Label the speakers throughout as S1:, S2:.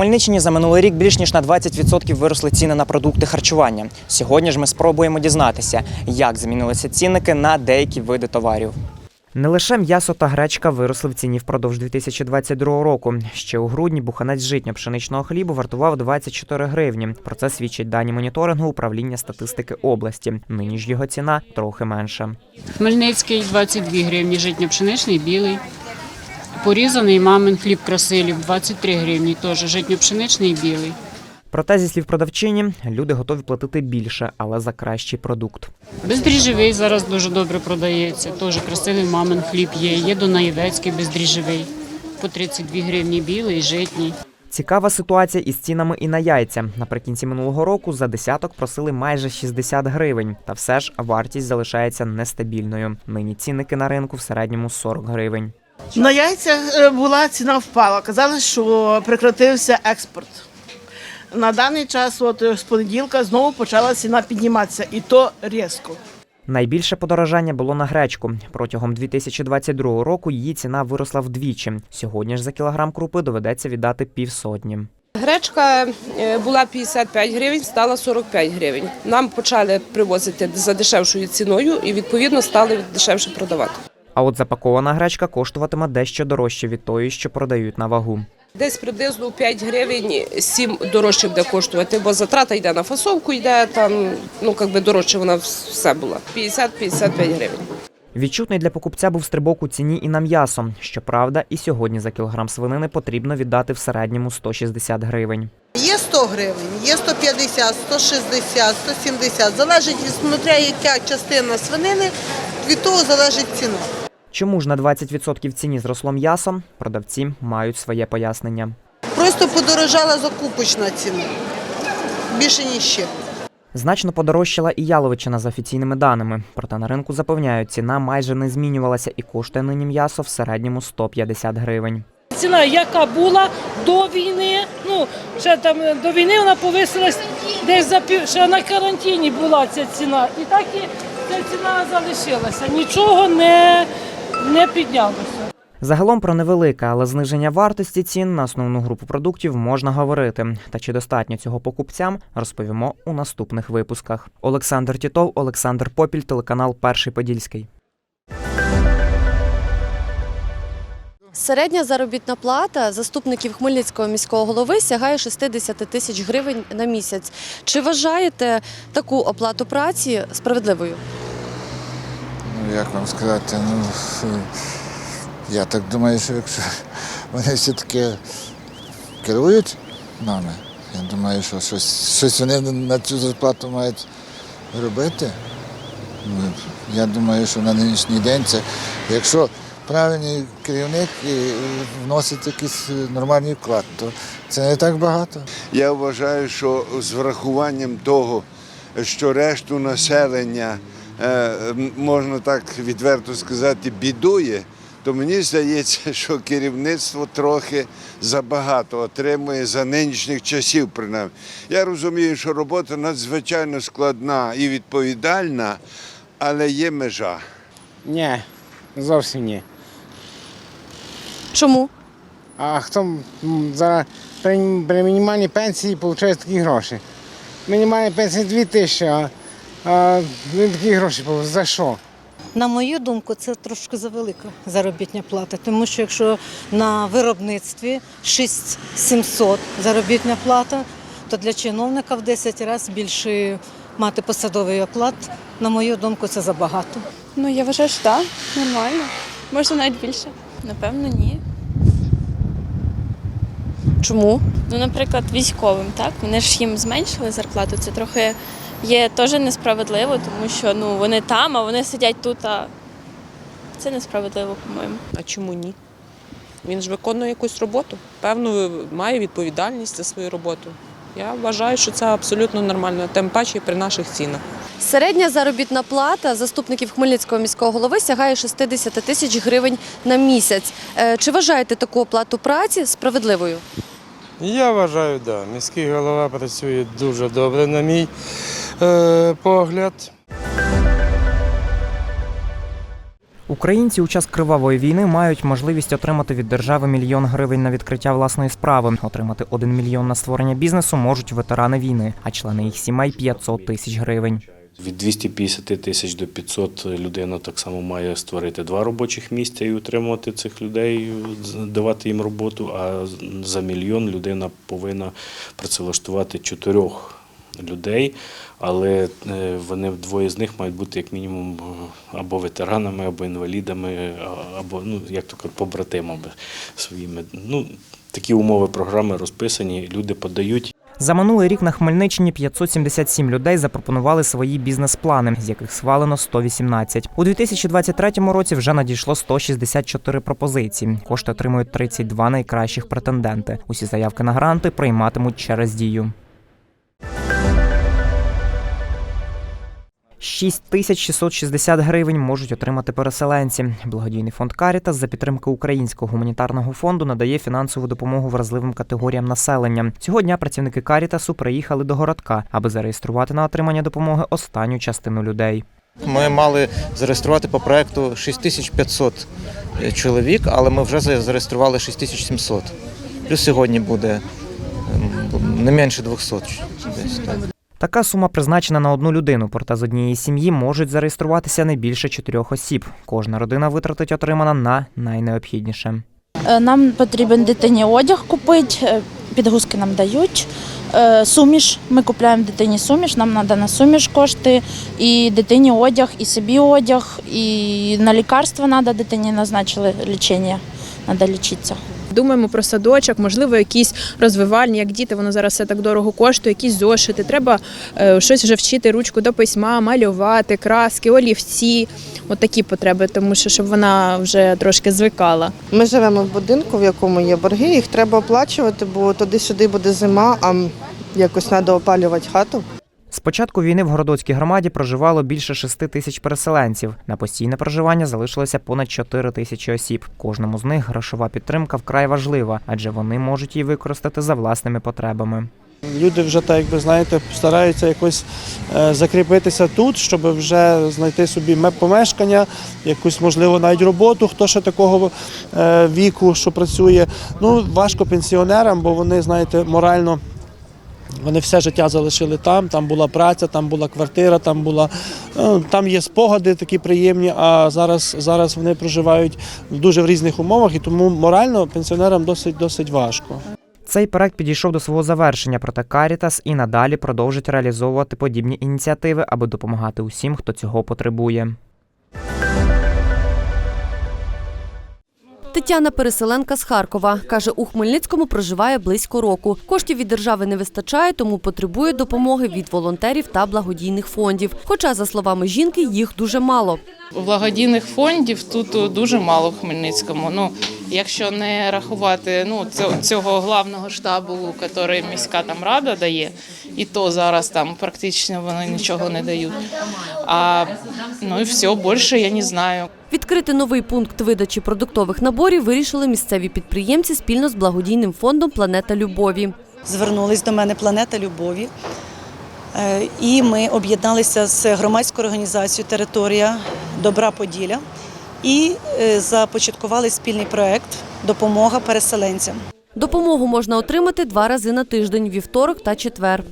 S1: Хмельниччині за минулий рік більш ніж на 20% виросли ціни на продукти харчування. Сьогодні ж ми спробуємо дізнатися, як змінилися цінники на деякі види товарів. Не лише м'ясо та гречка виросли в ціні впродовж 2022 року. Ще у грудні буханець житньо-пшеничного хлібу вартував 24 гривні. Про це свідчать дані моніторингу управління статистики області. Нині ж його ціна трохи менша.
S2: Хмельницький 22 гривні, житньо-пшеничний, білий. Порізаний мамин хліб красилів 23 гривні, теж житньо-пшеничний, білий.
S1: Проте, зі слів продавчині, люди готові платити більше, але за кращий продукт.
S2: Бездріжджовий зараз дуже добре продається. Теж красивий мамин хліб є. Є донаєвецький бездріжджовий. По 32 гривні білий, житній.
S1: Цікава ситуація із цінами і на яйця. Наприкінці минулого року за десяток просили майже 60 гривень, та все ж вартість залишається нестабільною. Нині цінники на ринку в середньому 40 гривень.
S3: На яйцях е, була ціна впала. Казали, що прекратився експорт. На даний час, от е, з понеділка, знову почала ціна підніматися, і то різко.
S1: Найбільше подорожання було на гречку. Протягом 2022 року її ціна виросла вдвічі. Сьогодні ж за кілограм крупи доведеться віддати півсотні.
S4: Гречка е, була 55 гривень, стала 45 гривень. Нам почали привозити за дешевшою ціною і відповідно стали дешевше продавати.
S1: А от запакована гречка коштуватиме дещо дорожче від тої, що продають на вагу.
S4: Десь приблизно у 5 гривень 7 дорожче буде коштувати, бо затрата йде на фасовку, йде там, ну якби дорожче вона все була. 50-55 гривень.
S1: Відчутний для покупця був стрибок у ціні і на м'ясо. Щоправда, і сьогодні за кілограм свинини потрібно віддати в середньому 160 гривень.
S5: Є 100 гривень, є 150, 160, 170. Залежить від яка частина свинини, від того залежить ціна.
S1: Чому ж на 20% в ціні зросло м'ясо? Продавці мають своє пояснення.
S5: Просто подорожала закупочна ціна. Більше ніж ще.
S1: Значно подорожчала і яловичина за офіційними даними. Проте на ринку запевняють, ціна майже не змінювалася і коштує нині м'ясо в середньому 150 гривень.
S6: Ціна, яка була до війни, ну ще там до війни вона повисилась десь за пів, ще на карантині була ця ціна. І так і ця ціна залишилася. Нічого не, не піднялося.
S1: Загалом про невелике, але зниження вартості цін на основну групу продуктів можна говорити. Та чи достатньо цього покупцям, розповімо у наступних випусках. Олександр Тітов, Олександр Попіль, телеканал Перший Подільський.
S7: Середня заробітна плата заступників Хмельницького міського голови сягає 60 тисяч гривень на місяць. Чи вважаєте таку оплату праці справедливою?
S8: Як вам сказати, ну я так думаю, що якщо вони все-таки керують нами, я думаю, що щось, щось вони на цю зарплату мають робити. Ну, Я думаю, що на нинішній день це, якщо правильний керівник вносить якийсь нормальний вклад, то це не так багато.
S9: Я вважаю, що з врахуванням того, що решту населення, можна так відверто сказати, бідує, то мені здається, що керівництво трохи забагато отримує за нинішніх часів, принаймні. Я розумію, що робота надзвичайно складна і відповідальна, але є межа.
S10: Ні, зовсім ні.
S7: Чому?
S10: А хто при, при мінімальній пенсії отримує такі гроші? Мінімальна пенсія 2 тисячі, а, а він такі гроші отримує. за що?
S11: На мою думку, це трошки завелика заробітня плата, тому що якщо на виробництві 6700 заробітня плата, то для чиновника в 10 разів більше мати посадовий оклад. На мою думку, це забагато.
S12: Ну, я вважаю, що так, нормально. Можна навіть більше. Напевно, ні.
S7: Чому?
S12: Ну, наприклад, військовим, так? Вони ж їм зменшили зарплату. Це трохи є теж несправедливо, тому що ну, вони там, а вони сидять тут, а це несправедливо, по-моєму.
S13: А чому ні? Він ж виконує якусь роботу. Певно, має відповідальність за свою роботу. Я вважаю, що це абсолютно нормально, тим паче при наших цінах.
S7: Середня заробітна плата заступників Хмельницького міського голови сягає 60 тисяч гривень на місяць. Е, Чи вважаєте таку оплату праці справедливою?
S14: Я вважаю, так. Да. Міський голова працює дуже добре, на мій погляд.
S1: Українці у час кривавої війни мають можливість отримати від держави мільйон гривень на відкриття власної справи. Отримати один мільйон на створення бізнесу можуть ветерани війни, а члени їх сімей 500 тисяч гривень.
S15: Від 250 тисяч до 500 людина так само має створити два робочих місця і утримувати цих людей, давати їм роботу. А за мільйон людина повинна працевлаштувати чотирьох людей, але е, вони двоє з них мають бути як мінімум е, або ветеранами, або інвалідами, або ну як то кажуть, побратимами своїми. Ну такі умови програми розписані. Люди подають.
S1: За минулий рік на Хмельниччині 577 людей запропонували свої бізнес-плани, з яких схвалено 118. У 2023 році вже надійшло 164 пропозиції. Кошти отримують 32 найкращих претенденти. Усі заявки на гранти прийматимуть через дію. 6660 гривень можуть отримати переселенці. Благодійний фонд Карітас за підтримки Українського гуманітарного фонду надає фінансову допомогу вразливим категоріям населення. Цього дня працівники Карітасу приїхали до городка, аби зареєструвати на отримання допомоги останню частину людей.
S16: Ми мали зареєструвати по проекту 6500 чоловік, але ми вже зареєстрували 6700. Плюс сьогодні буде ем, не менше 200. Десь, так.
S1: Така сума призначена на одну людину, проте з однієї сім'ї можуть зареєструватися не більше чотирьох осіб. Кожна родина витратить отримана на найнеобхідніше.
S17: Е, Нам потрібен дитині одяг купити, е, підгузки нам дають. Е, Суміш, ми купуємо дитині суміш, нам треба на суміш кошти, і дитині одяг, і собі одяг, і на лікарства треба дитині назначили лічення, треба лічитися.
S18: Думаємо про садочок, можливо, якісь розвивальні, як діти, воно зараз все так дорого коштує, якісь зошити. Треба е, щось вже вчити ручку до письма, малювати, краски, олівці. От такі потреби, тому що щоб вона вже трошки звикала.
S19: Ми живемо в будинку, в якому є борги, їх треба оплачувати, бо туди-сюди буде зима, а якось треба опалювати хату.
S1: З початку війни в Городоцькій громаді проживало більше 6 тисяч переселенців. На постійне проживання залишилося понад 4 тисячі осіб. Кожному з них грошова підтримка вкрай важлива, адже вони можуть її використати за власними потребами.
S20: Люди вже так, якби знаєте, стараються якось е, закріпитися тут, щоб вже знайти собі помешкання, якусь можливо навіть роботу. Хто ще такого е, віку, що працює. Ну важко пенсіонерам, бо вони, знаєте, морально. Вони все життя залишили там, там була праця, там була квартира, там була ну, там є спогади такі приємні. А зараз, зараз вони проживають дуже в різних умовах, і тому морально пенсіонерам досить досить важко.
S1: Цей проект підійшов до свого завершення, проте Карітас і надалі продовжить реалізовувати подібні ініціативи, аби допомагати усім, хто цього потребує.
S7: Тетяна Переселенка з Харкова каже, у Хмельницькому проживає близько року. Коштів від держави не вистачає, тому потребує допомоги від волонтерів та благодійних фондів. Хоча, за словами жінки, їх дуже мало.
S21: Благодійних фондів тут е, дуже мало в Хмельницькому. Ну, якщо не рахувати ну, цього, главного штабу, який міська там рада дає, і то зараз там практично вони нічого не дають. А ну і все, більше я не знаю.
S7: Відкрити новий пункт видачі продуктових наборів вирішили місцеві підприємці спільно з благодійним фондом Планета Любові.
S22: Звернулись до мене Планета Любові. Е, І ми об'єдналися з громадською організацією Територія Добра Поділля і е, започаткували спільний проект Допомога переселенцям.
S7: Допомогу можна отримати два рази на тиждень вівторок та четвер.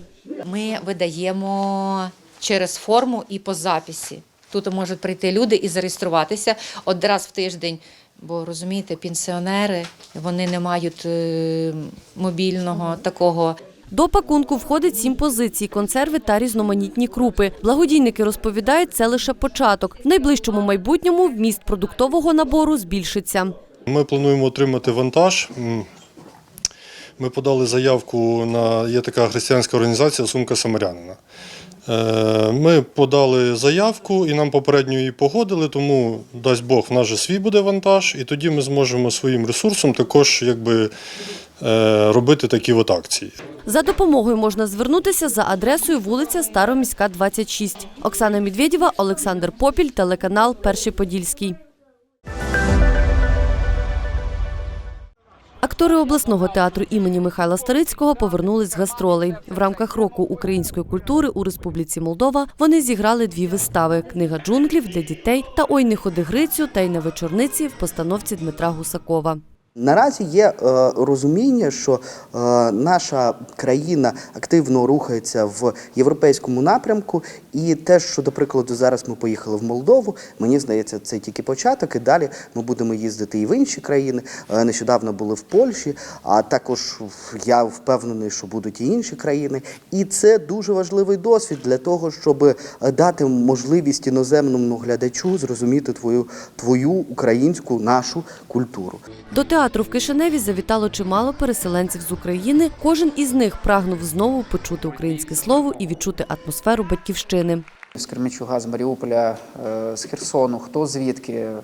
S23: Ми видаємо через форму і по записі. Тут можуть прийти люди і зареєструватися один раз в тиждень. Бо розумієте, пенсіонери вони не мають е, мобільного такого.
S7: До пакунку входить сім позицій, консерви та різноманітні крупи. Благодійники розповідають, це лише початок. В найближчому майбутньому вміст продуктового набору збільшиться.
S24: Ми плануємо отримати вантаж. Ми подали заявку на є така християнська організація Сумка Самарянина. Е, Ми подали заявку і нам попередньо її погодили, тому дасть Бог, в нас же свій буде вантаж, і тоді ми зможемо своїм ресурсом також якби, е, робити такі от акції.
S7: За допомогою можна звернутися за адресою вулиця Староміська, 26. Оксана Медведєва, Олександр Попіль, телеканал Перший Подільський. Актори обласного театру імені Михайла Старицького повернулись з гастролей. В рамках року української культури у Республіці Молдова вони зіграли дві вистави: книга джунглів для дітей та Ой не ходи Грицю та й на вечорниці в постановці Дмитра Гусакова.
S25: Наразі є е, розуміння, що е, наша країна активно рухається в європейському напрямку, і те, що, до прикладу, зараз ми поїхали в Молдову, мені здається, це тільки початок, і далі ми будемо їздити і в інші країни. Е, нещодавно були в Польщі, а також я впевнений, що будуть і інші країни. І це дуже важливий досвід для того, щоб е, дати можливість іноземному глядачу зрозуміти твою, твою українську нашу культуру.
S7: До театру в Кишиневі завітало чимало переселенців з України. Кожен із них прагнув знову почути українське слово і відчути атмосферу батьківщини.
S26: З Кременчуга, з Маріуполя, е, з Херсону, хто звідки е,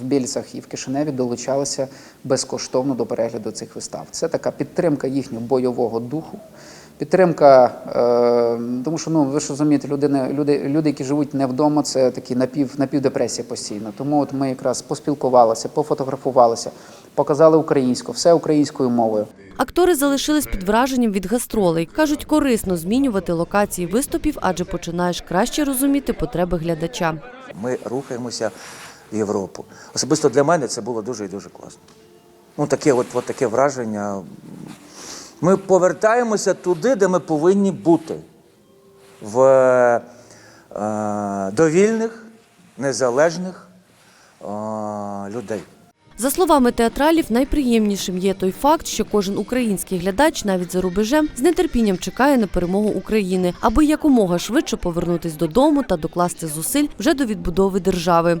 S26: в Більцях і в Кишиневі долучалися безкоштовно до перегляду цих вистав. Це така підтримка їхнього бойового духу. Підтримка, е, тому що ну ви ж розумієте, люди, люди, люди, які живуть не вдома, це такі напів, напівдепресія постійно. Тому от ми якраз поспілкувалися, пофотографувалися, показали українську, все українською мовою.
S7: Актори залишились під враженням від гастролей. кажуть, корисно змінювати локації виступів, адже починаєш краще розуміти потреби глядача.
S27: Ми рухаємося в Європу. Особисто для мене це було дуже і дуже класно. Ну, таке от, от таке враження. Ми повертаємося туди, де ми повинні бути. В е, довільних, незалежних е, людей.
S7: За словами театралів, найприємнішим є той факт, що кожен український глядач, навіть за рубежем, з нетерпінням чекає на перемогу України, аби якомога швидше повернутись додому та докласти зусиль вже до відбудови держави.